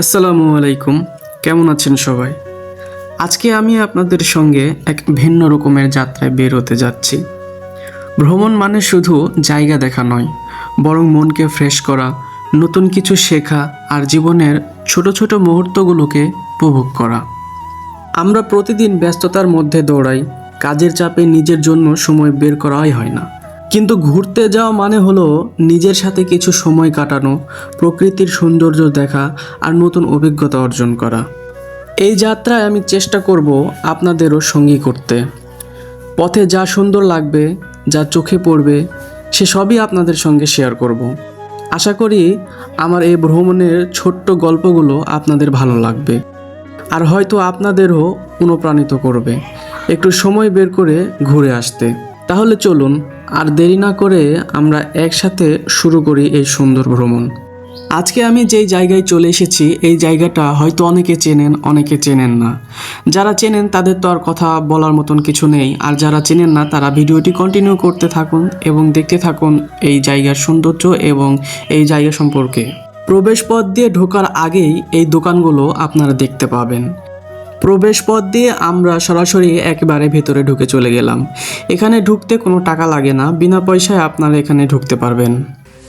আসসালামু আলাইকুম। কেমন আছেন সবাই? আজকে আমি আপনাদের সঙ্গে এক ভিন্ন রকমের যাত্রায় বের হতে যাচ্ছি। ভ্রমণ মানে শুধু জায়গা দেখা নয়, বরং মনকে ফ্রেশ করা, নতুন কিছু শেখা আর জীবনের ছোট ছোট মুহূর্তগুলোকে উপভোগ করা। আমরা প্রতিদিন ব্যস্ততার মধ্যে দৌড়াই, কাজের চাপে নিজের জন্য সময় বের করাই হয় না। কিন্তু ঘুরতে যাওয়া মানে হলো নিজের সাথে কিছু সময় কাটানো, প্রকৃতির সৌন্দর্য দেখা আর নতুন অভিজ্ঞতা অর্জন করা। এই যাত্রায় আমি চেষ্টা করব আপনাদেরও সঙ্গী করতে। পথে যা সুন্দর লাগবে, যা চোখে পড়বে, সে সবই আপনাদের সঙ্গে শেয়ার করব। আশা করি আমার এই ভ্রমণের ছোট্ট গল্পগুলো আপনাদের ভালো লাগবে। আর হয়তো আপনাদেরও অনুপ্রাণিত করবে। একটু সময় বের করে ঘুরে আসতে। তাহলে চলুন আর দেরি না করে আমরা একসাথে শুরু করি এই সুন্দর ভ্রমণ। আজকে আমি যেই জায়গায় চলে এসেছি, এই জায়গাটা হয়তো অনেকে চেনেন অনেকে চেনেন না। যারা চেনেন তাদের তো আর কথা বলার মতন কিছু নেই, আর যারা চেনেন না তারা ভিডিওটি কন্টিনিউ করতে থাকুন এবং দেখতে থাকুন এই জায়গার সৌন্দর্য এবং এই জায়গা সম্পর্কে। প্রবেশ পথ দিয়ে ঢোকার আগেই এই দোকানগুলো আপনারা দেখতে পাবেন। প্রবেশ পথ দিয়ে আমরা সরাসরি একেবারে ভেতরে ঢুকে চলে গেলাম। এখানে ঢুকতে কোনো টাকা লাগে না, বিনা পয়সায় আপনারা এখানে ঢুকতে পারবেন।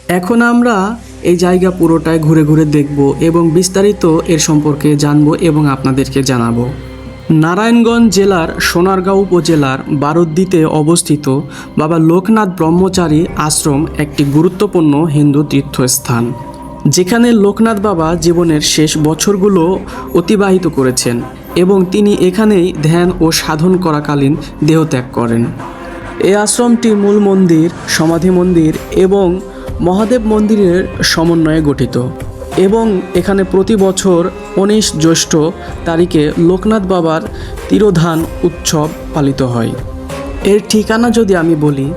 এখন আমরা এই জায়গা পুরোটাই ঘুরে ঘুরে দেখব এবং বিস্তারিত এর সম্পর্কে জানব এবং আপনাদেরকে জানাব। নারায়ণগঞ্জ জেলার সোনারগাঁও উপজেলার বারুদ্দিতে অবস্থিত বাবা লোকনাথ ব্রহ্মচারী আশ্রম একটি গুরুত্বপূর্ণ হিন্দু তীর্থস্থান। যেখানে লোকনাথ বাবা জীবনের শেষ বছরগুলো অতিবাহিত করেছেন। এবং তিনি এখানেই ধ্যান ও সাধন করাকালীন দেহত্যাগ করেন। এই আশ্রমটি মূল মন্দির, সমাধি মন্দির এবং মহাদেব মন্দিরের সমন্বয়ে গঠিত এবং এখানে প্রতি বছর উনিশ জ্যৈষ্ঠ তারিখে লোকনাথ বাবার তিরোধান উৎসব পালিত হয়। এর ঠিকানা যদি আমি বলি,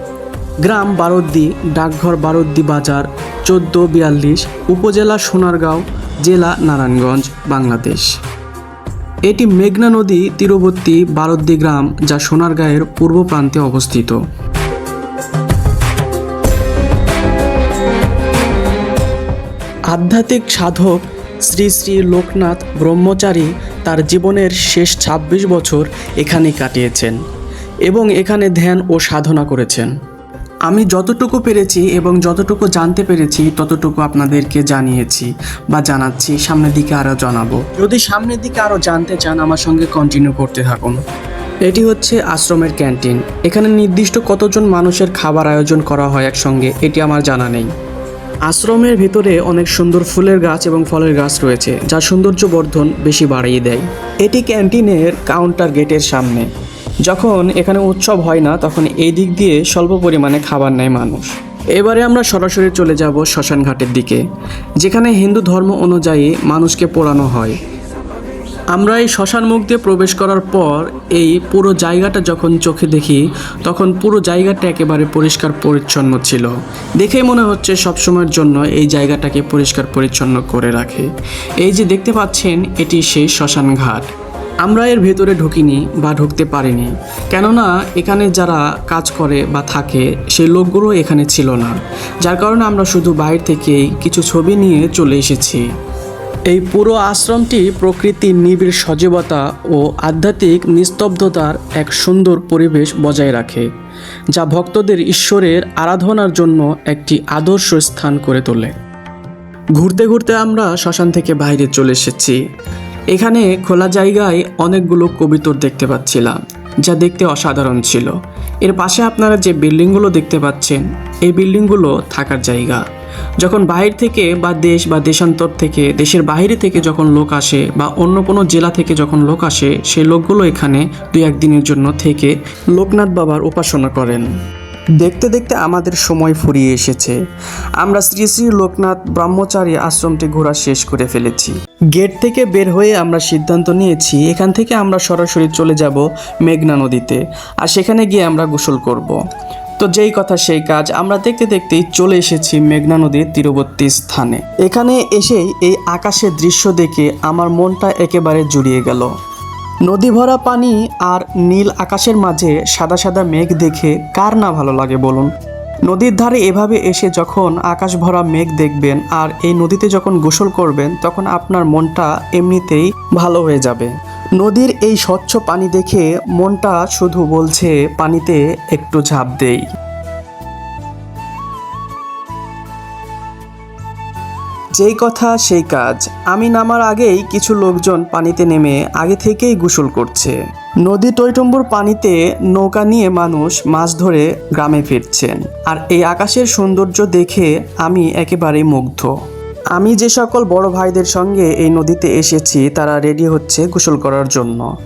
গ্রাম বারদ্দি, ডাকঘর বারদ্দি বাজার চোদ্দ বিয়াল্লিশ, উপজেলা সোনারগাঁও, জেলা নারায়ণগঞ্জ, বাংলাদেশ। এটি মেঘনা নদী তীরবর্তী বারদ্দি গ্রাম যা সোনারগাঁয়ের পূর্ব প্রান্তে অবস্থিত। আধ্যাত্মিক সাধক শ্রী শ্রী লোকনাথ ব্রহ্মচারী তার জীবনের শেষ ২৬ বছর এখানে কাটিয়েছেন এবং এখানে ধ্যান ও সাধনা করেছেন। আমি যতটুকু পেরেছি এবং যতটুকু জানতে পেরেছি, ততটুকু আপনাদেরকে জানিয়েছি বা জানাচ্ছি। সামনের দিকে আরও জানাব। যদি সামনের দিকে আরও জানতে চান, আমার সঙ্গে কন্টিনিউ করতে থাকুন। এটি হচ্ছে আশ্রমের ক্যান্টিন। এখানে নির্দিষ্ট কতজন মানুষের খাবার আয়োজন করা হয় একসঙ্গে, এটি আমার জানা নেই। আশ্রমের ভিতরে অনেক সুন্দর ফুলের গাছ এবং ফলের গাছ রয়েছে যা সৌন্দর্য বর্ধন বেশি বাড়িয়ে দেয়। এটি ক্যান্টিনের কাউন্টার গেটের সামনে। যখন এখানে উৎসব হয় না, তখন এই দিক দিয়ে স্বল্প পরিমাণে খাবার নেয় মানুষ। এবারে আমরা সরাসরি চলে যাব শ্মশান ঘাটের দিকে, যেখানে হিন্দু ধর্ম অনুযায়ী মানুষকে পোড়ানো হয়। আমরা এই শ্মশান মুখ দিয়ে প্রবেশ করার পর এই পুরো জায়গাটা যখন চোখে দেখি, তখন পুরো জায়গাটা একেবারে পরিষ্কার পরিচ্ছন্ন ছিল। দেখেই মনে হচ্ছে সবসময়ের জন্য এই জায়গাটাকে পরিষ্কার পরিচ্ছন্ন করে রাখে। এই যে দেখতে পাচ্ছেন, এটি সেই শ্মশান ঘাট। আমরা এর ভেতরে ঢুকিনি বা ঢুকতে পারিনি। কেননা এখানে যারা কাজ করে বা থাকে সেই লোকগুলো এখানে ছিল না। যার কারণে আমরা শুধু বাইরে থেকেই কিছু ছবি নিয়ে চলে এসেছি। এই পুরো আশ্রমটি প্রকৃতির নিবিড় সজীবতা ও আধ্যাত্মিক নিস্তব্ধতার এক সুন্দর পরিবেশ বজায় রাখে, যা ভক্তদের ঈশ্বরের আরাধনার জন্য একটি আদর্শ স্থান করে তোলে। ঘুরতে ঘুরতে আমরা শ্মশান থেকে বাইরে চলে এসেছি। এখানে খোলা জায়গায় অনেকগুলো কবিতর দেখতে পাচ্ছিলাম, যা দেখতে অসাধারণ ছিল। এর পাশে আপনারা যে বিল্ডিংগুলো দেখতে পাচ্ছেন, এই বিল্ডিংগুলো থাকার জায়গা। যখন বাইরে থেকে বা দেশ বা দেশান্তর থেকে, দেশের বাইরে থেকে যখন লোক আসে বা অন্য কোনো জেলা থেকে যখন লোক আসে, সেই লোকগুলো এখানে দু একদিনের জন্য থেকে লোকনাথ বাবার উপাসনা করেন। দেখতে দেখতে আমাদের সময় ফুরিয়ে এসেছে। আমরা শ্রী শ্রী লোকনাথ ব্রহ্মচারী আশ্রমটি ঘোরা শেষ করে ফেলেছি। গেট থেকে বের হয়ে আমরা সিদ্ধান্ত নিয়েছি, এখান থেকে আমরা সরাসরি চলে যাব মেঘনা নদীতে, আর সেখানে গিয়ে আমরা গোসল করব। তো যেই কথা সেই কাজ, আমরা দেখতে দেখতেই চলে এসেছি মেঘনা নদীর তীরবর্তী স্থানে। এখানে এসেই এই আকাশের দৃশ্য দেখে আমার মনটা একেবারে জুড়িয়ে গেল। নদী ভরা পানি আর নীল আকাশের মাঝে সাদা সাদা মেঘ দেখে কার না ভালো লাগে বলুন? নদীর ধারে এভাবে এসে যখন আকাশ ভরা মেঘ দেখবেন আর এই নদীতে যখন গোসল করবেন, তখন আপনার মনটা এমনিতেই ভালো হয়ে যাবে। নদীর এই স্বচ্ছ পানি দেখে মনটা শুধু বলছে পানিতে একটু ঝাঁপ দেই। যেই কথা, সেই কাজ। আমি নামার আগেই কিছু লোকজন পানিতে নেমে আগে থেকেই গোসল করছে। নদী টৈটম্বুর পানিতে নৌকা নিয়ে মানুষ মাছ ধরে গ্রামে ফিরছেন। আর এই আকাশের সৌন্দর্য দেখে আমি একেবারেই মুগ্ধ। আমি যে সকল বড় ভাইদের সঙ্গে এই নদীতে এসেছি, তারা রেডি হচ্ছে গোসল করার জন্য।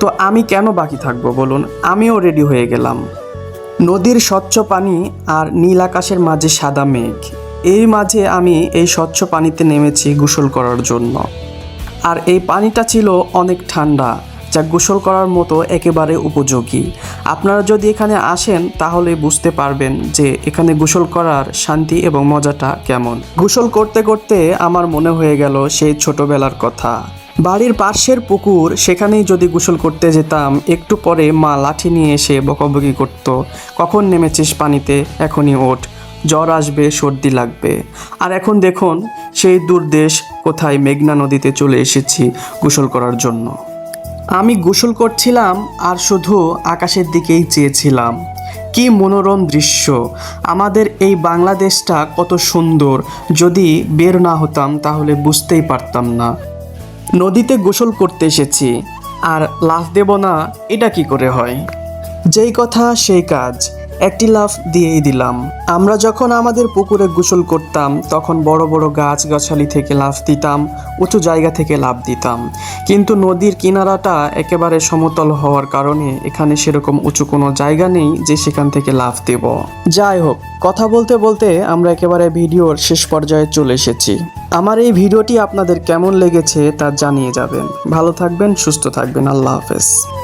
তো আমি কেন বাকি থাকব বলুন? আমিও রেডি হয়ে গেলাম। নদীর স্বচ্ছ পানি আর নীল আকাশের মাঝে সাদা মেঘ। এই মাঝে আমি এই স্বচ্ছ পানিতে নেমেছি গোসল করার জন্য। আর এই পানিটা ছিল অনেক ঠান্ডা, যা গোসল করার মতো একেবারে উপযোগী। আপনারা যদি এখানে আসেন, তাহলে বুঝতে পারবেন যে এখানে গোসল করার শান্তি এবং মজাটা কেমন। গোসল করতে করতে আমার মনে হয়ে গেল সেই ছোটবেলার কথা। বাড়ির পার্শ্বের পুকুর, সেখানেই যদি গোসল করতে যেতাম, একটু পরে মা লাঠি নিয়ে এসে বকাবকি করতো। কখন নেমেছিস পানিতে? এখনই ওঠ। জ্বর আসবে, সর্দি লাগবে। আর এখন দেখুন, সেই দূরদেশ কোথায় মেঘনা নদীতে চলে এসেছি গোসল করার জন্য। আমি গোসল করছিলাম আর শুধু আকাশের দিকেই চেয়েছিলাম। কি মনোরম দৃশ্য! আমাদের এই বাংলাদেশটা কত সুন্দর। যদি বের না হতাম, তাহলে বুঝতেই পারতাম না। নদীতে গোসল করতে এসেছি। আর লাফ দেব না, এটা কি করে হয়? যেই কথা, সেই কাজ। একটি লাফ দিয়েই দিলাম। আমরা যখন আমাদের পুকুরে গোসল করতাম, তখন বড় বড় গাছ গাছালি থেকে লাফ দিতাম, উঁচু জায়গা থেকে লাফ দিতাম। কিন্তু নদীর কিনারাটা একেবারে সমতল হওয়ার কারণে এখানে সেরকম উঁচু কোনো জায়গা নেই যে সেখান থেকে লাফ দেব। যাই হোক, কথা বলতে বলতে আমরা একেবারে ভিডিওর শেষ পর্যায়ে চলে এসেছি। আমার এই ভিডিওটি আপনাদের কেমন লেগেছে তা জানিয়ে যাবেন। ভালো থাকবেন, সুস্থ থাকবেন, আল্লাহ হাফেজ।